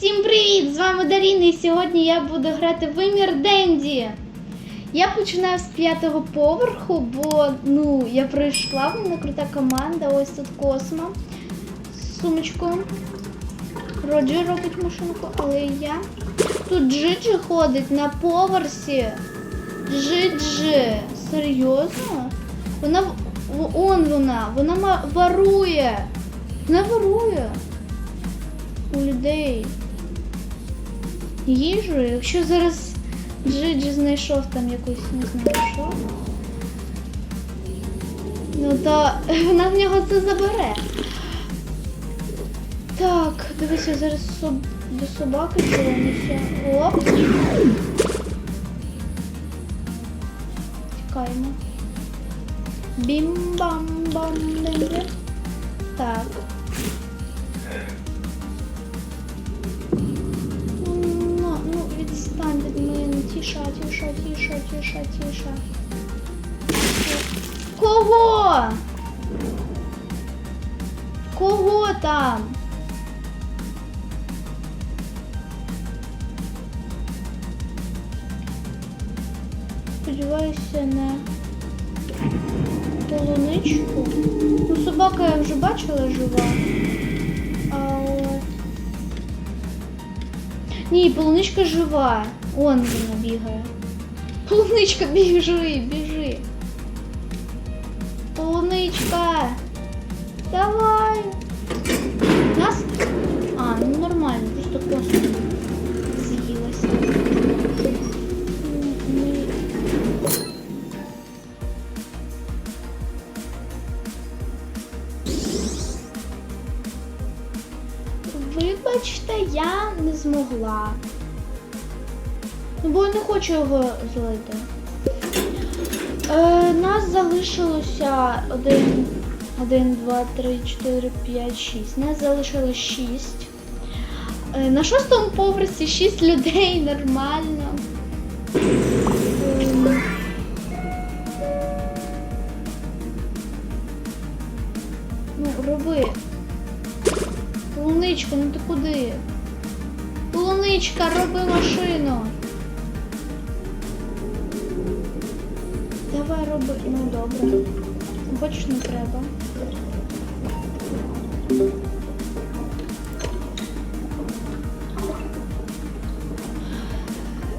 Всім привіт! З вами Даріна і сьогодні я буду грати в вимір Денді. Я починаю з п'ятого поверху, бо ну, я прийшла, в мене крута команда. Ось тут Космо з сумочкою. Роджер робить машинку, але я. Тут Джиджи ходить на поверсі. Джиджи. Серйозно? Вона он вона, вона ворує. Вона ворує у людей їжу. Якщо зараз Джиджі знайшов там якусь, не знаю що. Ну то вона в нього це забере. Так, дивися, зараз соб... до собаки чогося. Оп. Тікаємо. Бім-бам-бам-бам. Так. Мене. Тіша, тіша, тіша, тіша, тіша. Кого? Кого там? Сподіваюся на полуничку. Ну, собака я вже бачила жива. Але... Ні, полуничка жива. Он вона бігає. Полуничка, біжи, біжи. Полуничка. Давай. Нас. А, ну нормально, просто просто з'їлася. Вибачте, я не змогла. Ну, бо я не хочу його злити. Е, нас залишилося один, один, два, три, чотири, п'ять, шість. Нас залишилось шість. Е, на шостому поверсі шість людей нормально. Ем, Ну, роби. Полуничка, ну ти куди? Полуничка, роби машину. Давай роби. Ну добре. Хочеш не треба.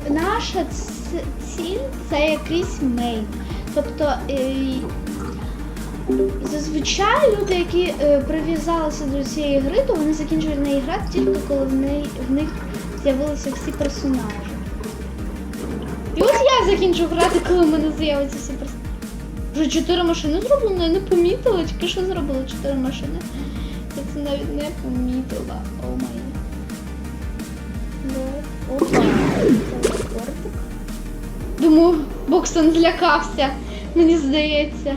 Наша ціль це якийсь мейн. Тобто е, зазвичай люди, які е, прив'язалися до цієї гри, то вони закінчують неї грати тільки коли в них з'явилися всі персонажі. Закінчу грати, коли в мене з'явиться персонажі. Вже чотири машини зроблено, я не помітила, тільки що зробила чотири машини. Я це навіть не помітила. О май. Ну, Опа. Телепортик. Думаю, Боксон злякався, мені здається.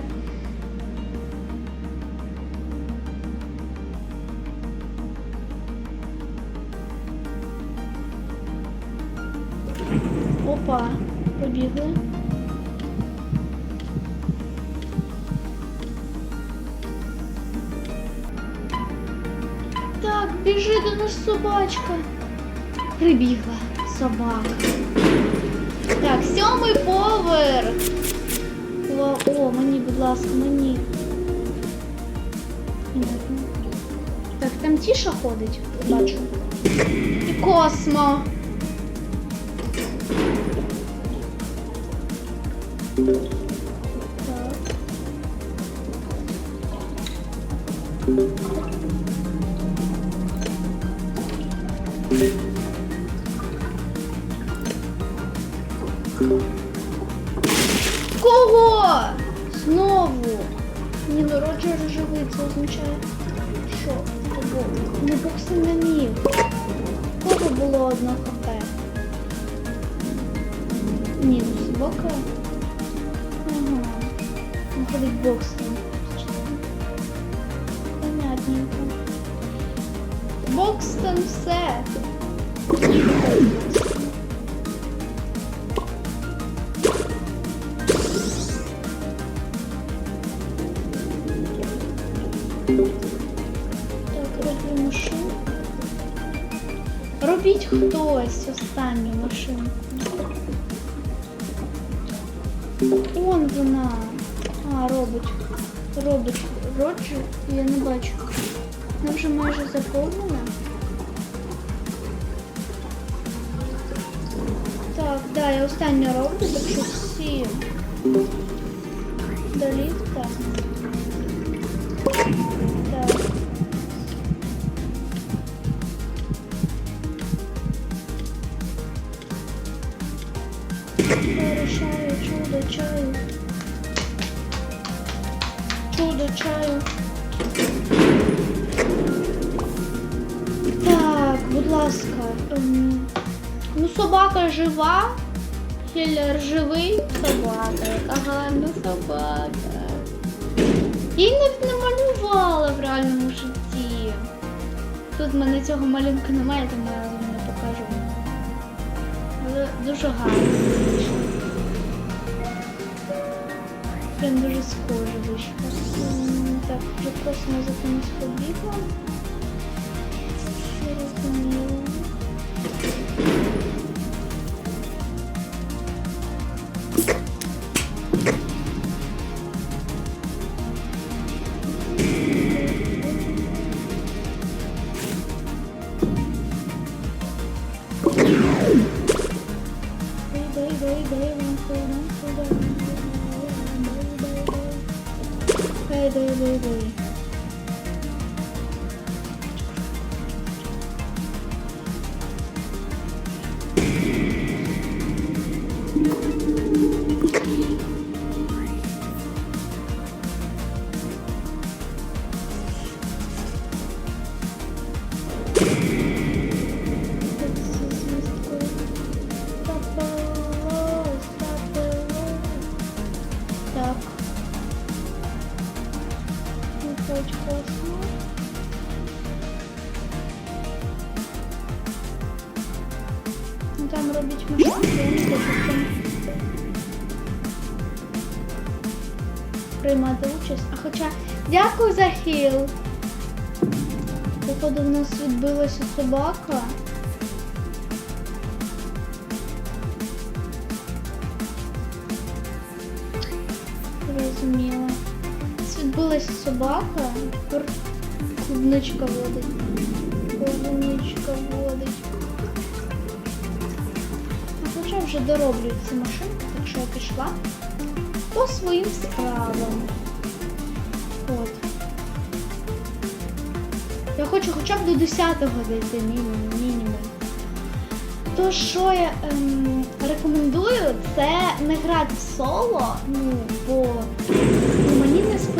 побігли. Так, біжи до нас собачка. Прибігла собака. Так, сьомий поверх. О, О, мені, будь ласка, мені. Понятно. Так, там тіша ходить, бачу. І космо. Так. Кого? Ходить боксом. Понятненько. Бокстон все. Так, роблю машину. робіть хтось останню машинку. Он вона. А, робить. Робить. Роджу, я не бачу. Вона вже майже заповнена. Так, да, я останню роблю, так що всі до Чудо чаю. Так, будь ласка. ем, Ну, собака жива. Хіллер живий. Собака, яка гарна собака. Її навіть не малювала в реальному житті. Тут в мене цього малюнка немає, тому я вам не покажу. Але дуже гарно. Прям дуже схоже вийшло. Так, вже просимо за кимось побігла. Все розуміло. bye, bye, bye, bye. Ну, очень классно. Там робить машинку, я приймати участь. А хоча дякую за хіл. Походу в нас відбилася собака. Відбилася собака. Клубничка водить. Клубничка водить. А хоча вже дороблю ці машинки, так що я пішла по своїм справам. От. Я хочу хоча б до 10-го дійти мінімум. мінімум. То, що я ем, рекомендую, це не грати в соло, ну, бо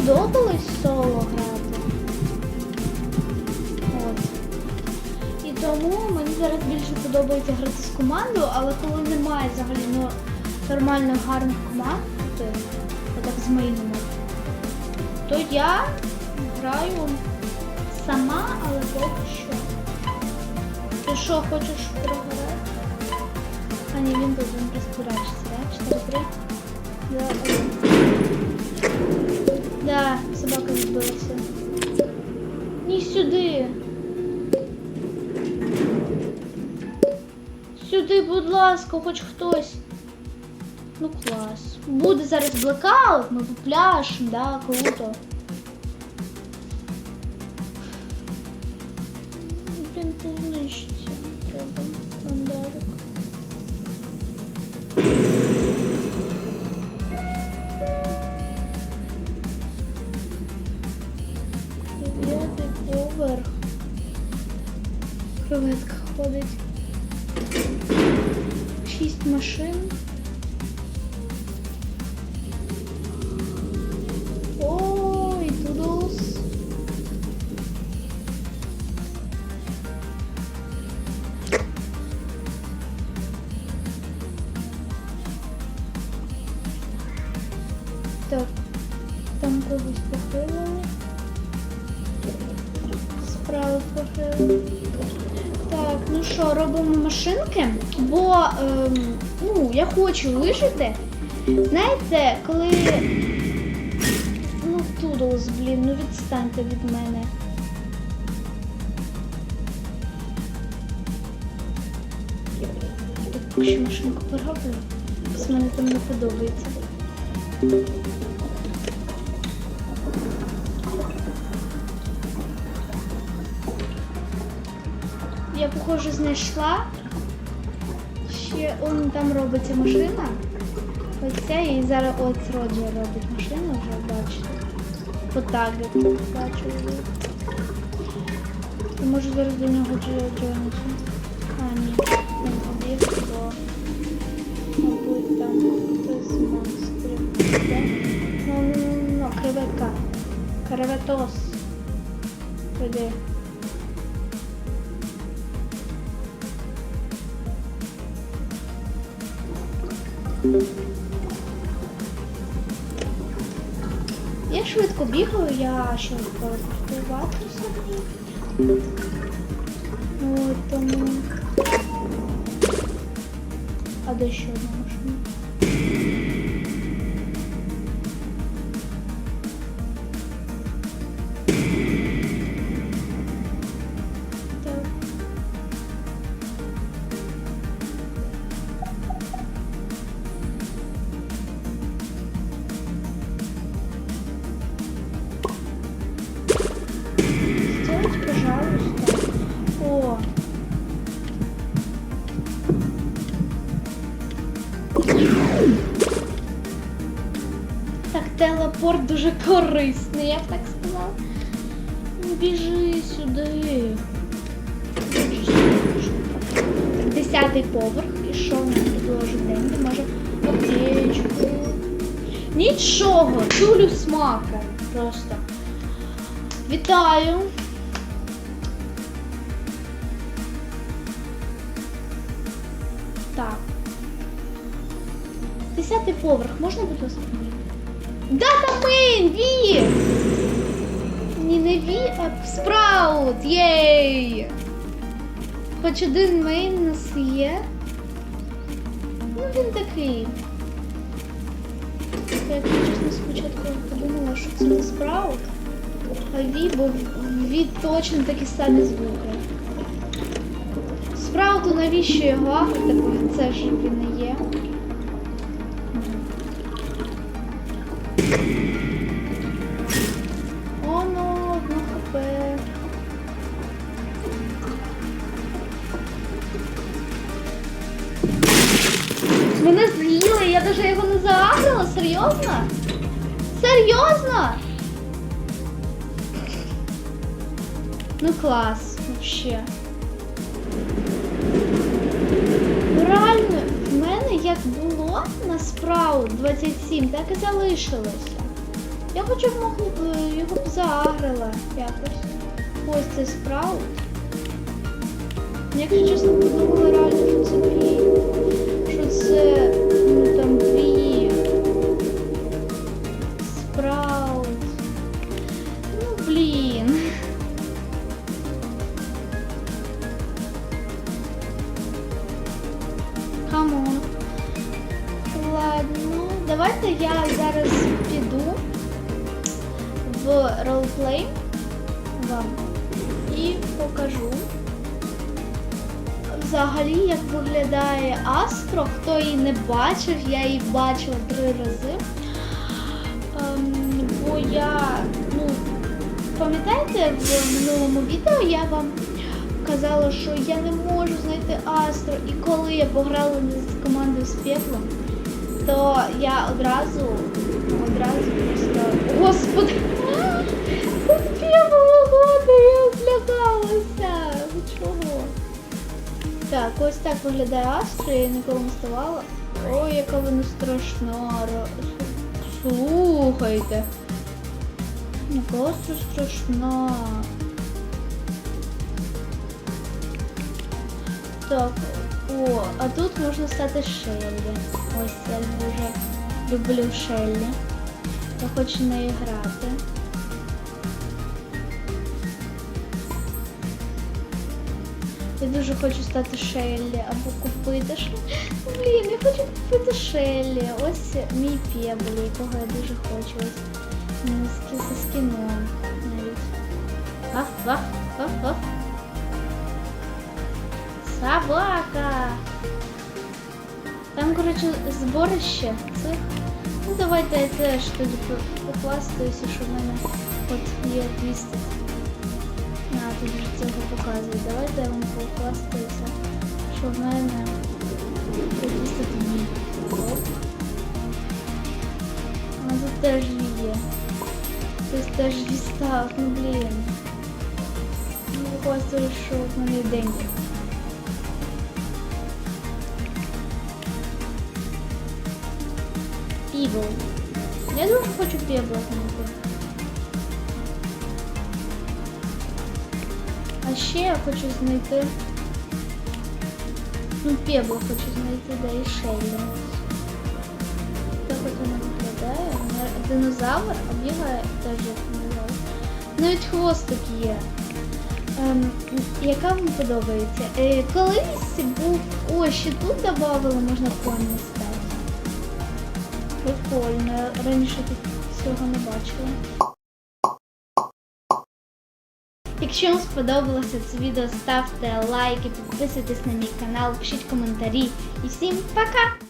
сподобалось соло грати. От. І тому мені зараз більше подобається грати з командою, але коли немає взагалі ну, нормальних гарних команд, то, так з мейнами, то я граю сама, але поки що. Ти що, хочеш програти? А ні, він тут він да? 4 3 Да, один. Да, собака збилася. Ні сюди. Сюди, будь ласка, хоч хтось. Ну клас. Буде зараз блекаут, ми попляшемо, да, круто. Блін, ти знищиться. Треба мандарик. Поверх. Креветка ходить. Шість машин. Так, ну що, робимо машинки, бо ем, ну, я хочу вижити. Знаєте, коли. Ну, Тудус, блін, ну відстаньте від мене. поки що машинку пороблю. Ось мені там не подобається. Я, похоже, знайшла. Ще он там робиться машина. Оця і зараз от Роджер робить машину вже бачите. По тагу бачу. її. Я можу зараз до нього джонити. А, ні, не ходив, бо мабуть там хтось монстрів. Ну, ну, ну, ну, креветка. Креветос. Туди. Я швидко бігаю, я ще порахувати собі. От тому. А де ще одна машина? Телепорт дуже корисний, я б так сказала. Ну, Біжи сюди. Десятий поверх. І що в нас підложить день? Може аптечку. Нічого, чулю смака. Просто. Вітаю. Так. Десятий поверх, можна будь ласка? Дата мейн! Ві! Ні, не Ві, а Спраут! Єй! Хоч один мейн у нас є. Ну він такий. Я, чесно, спочатку подумала, що це не Спраут, а Ві, бо Ві точно такі самі звуки. Спрауту навіщо його бо це ж він не є. Мене з'їли, я навіть його не заагрила, серйозно? Серйозно? Ну клас, вообще. Реально, в мене як було на спраут 27, так і залишилося. Я хоча б могла б е, його б заагрила якось. Ось цей спраут. Якщо чесно, подумала реально, що це бій. Що Взагалі, як виглядає Астро, хто її не бачив, я її бачила три рази. Ем, бо я, ну, пам'ятаєте, в минулому відео я вам казала, що я не можу знайти Астро, і коли я пограла з командою з пеклом, то я одразу, одразу просто. Господи! Так, ось так виглядає Астро, я ніколи не ставала. Ой, яка вона страшна. Слухайте. Не просто страшна. Так, о, а тут можна стати Шеллі. Ось я дуже люблю Шеллі. Я хочу нею грати. Я дуже хочу стати Шеллі або купити Шеллі. Блін, я хочу купити Шеллі. Ось мій пебл, якого я дуже хочу. Ось м, з кі- зі скіном навіть. Ваф, ваф, ваф, ваф. Собака! Там, коротше, зборище цих. Ну давайте я теж тоді по- похвастаюся, що в мене от є 200. На, тут вже цього показує. Давайте я вам похвастаюся, що в мене є 200 днів. Оп. А тут теж є. Тут теж дістав, ну блін. Ну, похвастаюся, що в мене є деньги. Пібл. Я дуже хочу пібла А ще я хочу знайти. Ну, пебла хочу знайти, да і Шеллі. Так от вона виглядає. Динозавр, а бігає теж як динозавр. Навіть хвостик є. Ем, яка вам подобається? Е, колись був. О, ще тут додавали, можна коні стати. Прикольно. Раніше тут цього не бачила. Якщо вам сподобалося це відео, ставте лайки, підписуйтесь на мій канал, пишіть коментарі. І всім пока!